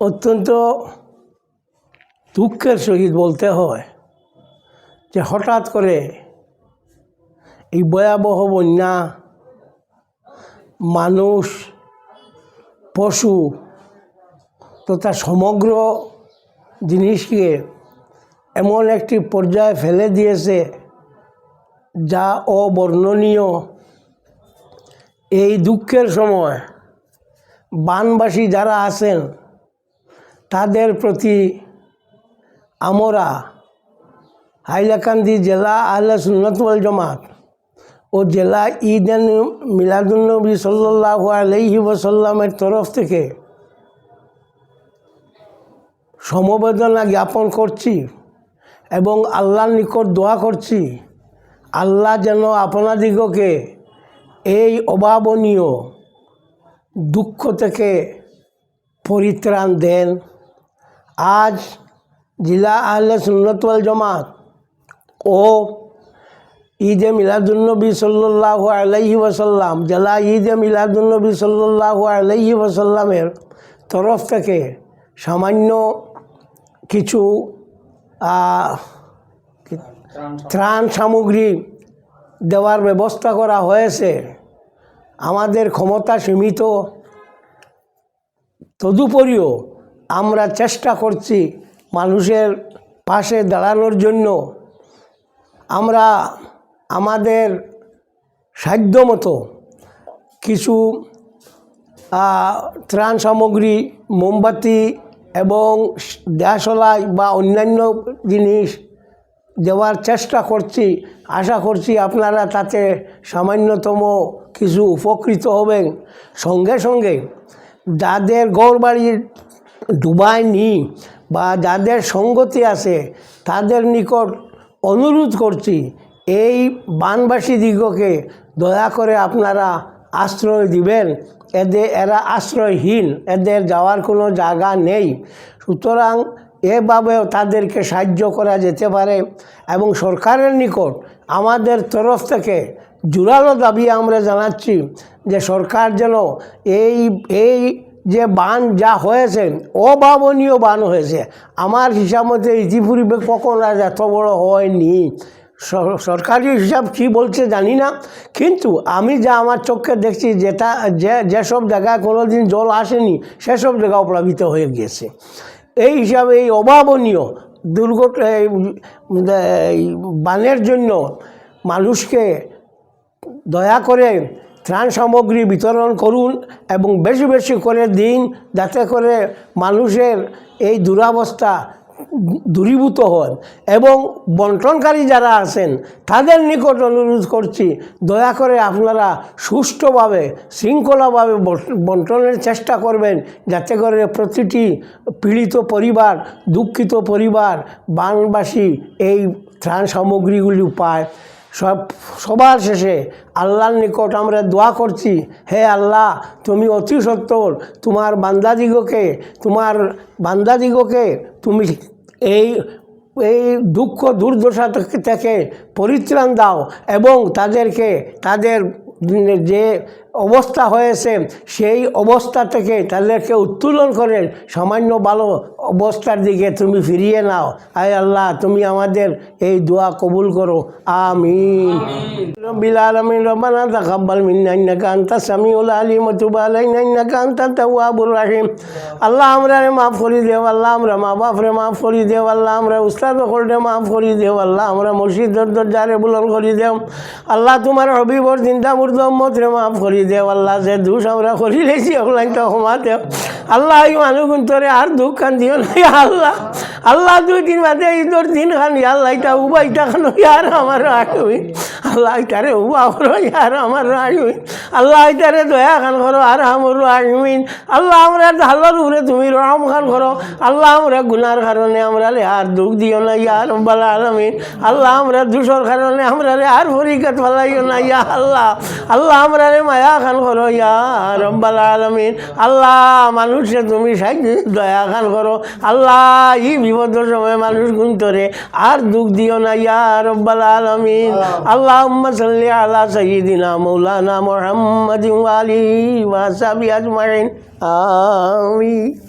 অত্যন্ত দুঃখের সহিত বলতে হয় যে হঠাৎ করে এই ভয়াবহ বন্যা, মানুষ, পশু তথা সমগ্র জিনিসকে এমন একটি পর্যায়ে ফেলে দিয়েছে যা অবর্ণনীয়। এই দুঃখের সময় বানবাসী যারা আছেন তাদের প্রতি আমরা হাইলাকান্দি জেলা আহলে সুন্নতওয়াল জামাত ও জেলা ঈদ মিলাদুলনবী সাল্লাহ আলহি ওসাল্লামের তরফ থেকে সমবেদনা জ্ঞাপন করছি এবং আল্লাহর নিকট দোয়া করছি। আল্লাহ যেন আপনাদিগকে এই অভাবনীয় দুঃখ থেকে পরিত্রাণ দেন। আজ জেলা আহলে সুন্নতওয়াল জামাত ও ঈদে মিলাদুলনবী সাল্লাহ আলাইহি ওয়াসাল্লাম, জেলা ঈদে মিলাদুলনবী সাল্লাহ আলাইহি ওয়াসাল্লামের তরফ থেকে সামান্য কিছু ত্রাণ সামগ্রী দেওয়ার ব্যবস্থা করা হয়েছে। আমাদের ক্ষমতা সীমিত, তদুপরিও আমরা চেষ্টা করছি মানুষের পাশে দাঁড়ানোর জন্য। আমরা আমাদের সাধ্য মতো কিছু ত্রাণ সামগ্রী, মোমবাতি এবং দেশলাই বা অন্যান্য জিনিস দেওয়ার চেষ্টা করছি। আশা করছি আপনারা তাতে সামান্যতম কিছু উপকৃত হবেন। সঙ্গে সঙ্গে যাদের গড়বাড়ি ডুবায়নি বা যাদের সঙ্গতি আছে, তাদের নিকট অনুরোধ করছি, এই বানবাসী দিগকে দয়া করে আপনারা আশ্রয় দিবেন। এদের এরা আশ্রয়হীন, এদের যাওয়ার কোনো জায়গা নেই। সুতরাং এভাবেও তাদেরকে সাহায্য করা যেতে পারে এবং সরকারের নিকট আমাদের তরফ থেকে জোরালো দাবি আমরা জানাচ্ছি যে সরকার যেন এই এই যে বান যা হয়েছে, অভাবনীয় বান হয়েছে। আমার হিসাব মতে ইতিপূর্বে কখনো আর এত বড় হয়নি। সরকারি হিসাব কী বলছে জানি না, কিন্তু আমি যা আমার চোখে দেখছি যেটা, যে, যেসব জায়গায় কোনো দিন জল আসেনি, সেসব জায়গা প্লাবিত হয়ে গিয়েছে। এই হিসাবে এই অভাবনীয় দুর্ঘট বানের জন্য মানুষকে দয়া করে ত্রাণ সামগ্রী বিতরণ করুন এবং বেশি বেশি করে দিন যাতে করে মানুষের এই দুরাবস্থা দূরীভূত হন। এবং বন্টনকারী যারা আছেন, তাদের নিকট অনুরোধ করছি, দয়া করে আপনারা সুষ্ঠুভাবে, শৃঙ্খলাভাবে বন্টনের চেষ্টা করবেন যাতে করে প্রতিটি পীড়িত পরিবার, দুঃখিত পরিবার, বানবাসী এই ত্রাণ সামগ্রীগুলি পায়। সব, সবার শেষে আল্লাহর নিকট আমরা দোয়া করছি, হে আল্লাহ, তুমি অতি সত্তর, তোমার বান্দাদিগকে তোমার বান্দাদিগকে তুমি এই এই দুঃখ দুর্দশা থেকে- পরিত্রাণ দাও এবং তাদেরকে, তাদের যে অবস্থা হয়েছে, সেই অবস্থা থেকে তাদেরকে উত্তোলন করে সামান্য ভালো অবস্থার দিকে তুমি ফিরিয়ে নাও। আয় আল্লাহ, তুমি আমাদের এই দোয়া কবুল করো। আমিন। রব্বিল আলামিন, রব্বানা তাকাব্বাল মিন্না ইন্নাকা আনতাস সামিউল আলিম, ওয়া তুব আল্লাহ আমরা মাফ করে দেও, আল্লাহ আমরা মা বাপরে মাফ করে দেও, আল্লাহ আমরা উস্তাদ করে মাফ করে দেও, আল্লাহ আমরা মসজিদ দরজারে বুলন করে দেও। আল্লাহ তোমার হবিবর চিন্তা মুর্দ রে মাফ করে দেও আল্লাহ যে দুষ আমরা করি লেছি ওগুলাই তো ক্ষমা দেও আল্লাহ এই মানুষ তোরে আর দুঃখ খান দিও নাই আল্লাহ। আল্লাহ দুই দিন বাদে তোর দিন খান আল্লাহ এটা উবাইটা খান ইয়ার আমার রাখবি আল্লাহ ইটারে উবা করো ইয়ার আমার রাখবি আল্লাহ ইটারে দয়া খান করো, আর আমার রাখবিন আল্লাহ আমরা ঢালার উপরে তুমি রহম খান করো। আল্লাহ আমরা গুনার কারণে আমরা রে আর দুঃখ দিও না, ইয়া রব্বাল আলমিন। আল্লাহ আমরা দুশোর কারণে আমরা রে আর পরীক্ষা ফেলাইও না, ইয়া আল্লাহ। আল্লাহ আমরা রে মায়া খান করো, ইয়া রব্বাল আলমিন। আল্লাহ মানুষে তুমি সাহায্য দয়া খান করো। আল্লাহ এই বিপদের সময় মানুষ গুণ করে আর দুঃখ দিও না, ইয়া রব্বাল আলমিন। আল্লাহ اللهم صل على سيدنا مولانا محمد وعلي وصحبه أجمعين. آمين.